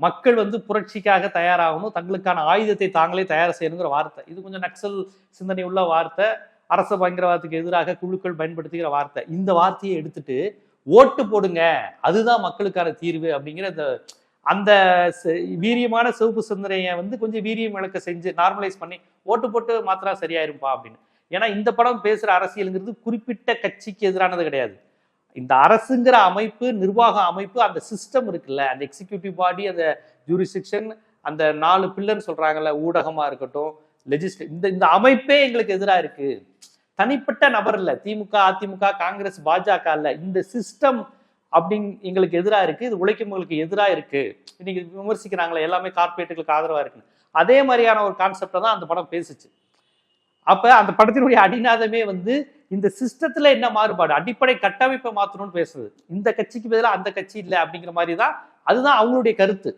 மக்கள் வந்து புரட்சிக்காக தயாராகணும் தங்களுக்கான ஆயுதத்தை தாங்களே தயார் செய்யணுங்கிற வார்த்தை. இது கொஞ்சம் நக்சல் சிந்தனை உள்ள வார்த்தை. அரச பயங்கரவாதத்துக்கு எதிராக குழுக்கள் பயன்படுத்துகிற வார்த்தை. இந்த வார்த்தையை எடுத்துட்டு ஓட்டு போடுங்க. அதுதான் மக்களுக்கான தீர்வு அப்படிங்கிற இந்த அந்த வீரியமான சிவப்பு சிந்தனையை வந்து கொஞ்சம் வீரியம் விளக்க செஞ்சு நார்மலைஸ் பண்ணி ஓட்டு போட்டு மாத்திரா சரியாயிருப்பா அப்படின்னு. ஏன்னா இந்த படம் பேசுகிற அரசியலுங்கிறது குறிப்பிட்ட கட்சிக்கு எதிரானது கிடையாது. இந்த அரசுங்கிற அமைப்பு நிர்வாக அமைப்பு அந்த சிஸ்டம் இருக்குல்ல அந்த எக்ஸிக்யூட்டிவ் பாடி அந்த ஜூரிஸ்டிக்ஷன் அந்த நாலு பில்லர்னு சொல்றாங்கல்ல ஊடகமா இருக்கட்டும் லெஜிஸ்லே இந்த இந்த அமைப்பே எங்களுக்கு எதிராக இருக்கு. தனிப்பட்ட நபர் இல்லை திமுக அதிமுக காங்கிரஸ் பாஜக இல்ல இந்த சிஸ்டம் அப்படிங் எங்களுக்கு எதிராக இருக்கு இது உழைக்கும்பவங்களுக்கு எதிராக இருக்கு. இன்னைக்கு விமர்சிக்கிறாங்களே எல்லாமே கார்பரேட்டுகளுக்கு ஆதரவா இருக்குன்னு. அதே மாதிரியான ஒரு கான்செப்டை தான் அந்த படம் பேசுச்சு. அப்ப அந்த படத்தினுடைய அடிநாதமே வந்து இந்த சிஸ்டத்துல என்ன மாறுபாடு? அடிப்படை கட்டமைப்பை மாற்றணும்னு பேசுறது. இந்த கட்சிக்கு பதிலாக அந்த கட்சி இல்லை அப்படிங்கிற மாதிரி தான் அதுதான் அவங்களுடைய கருத்து.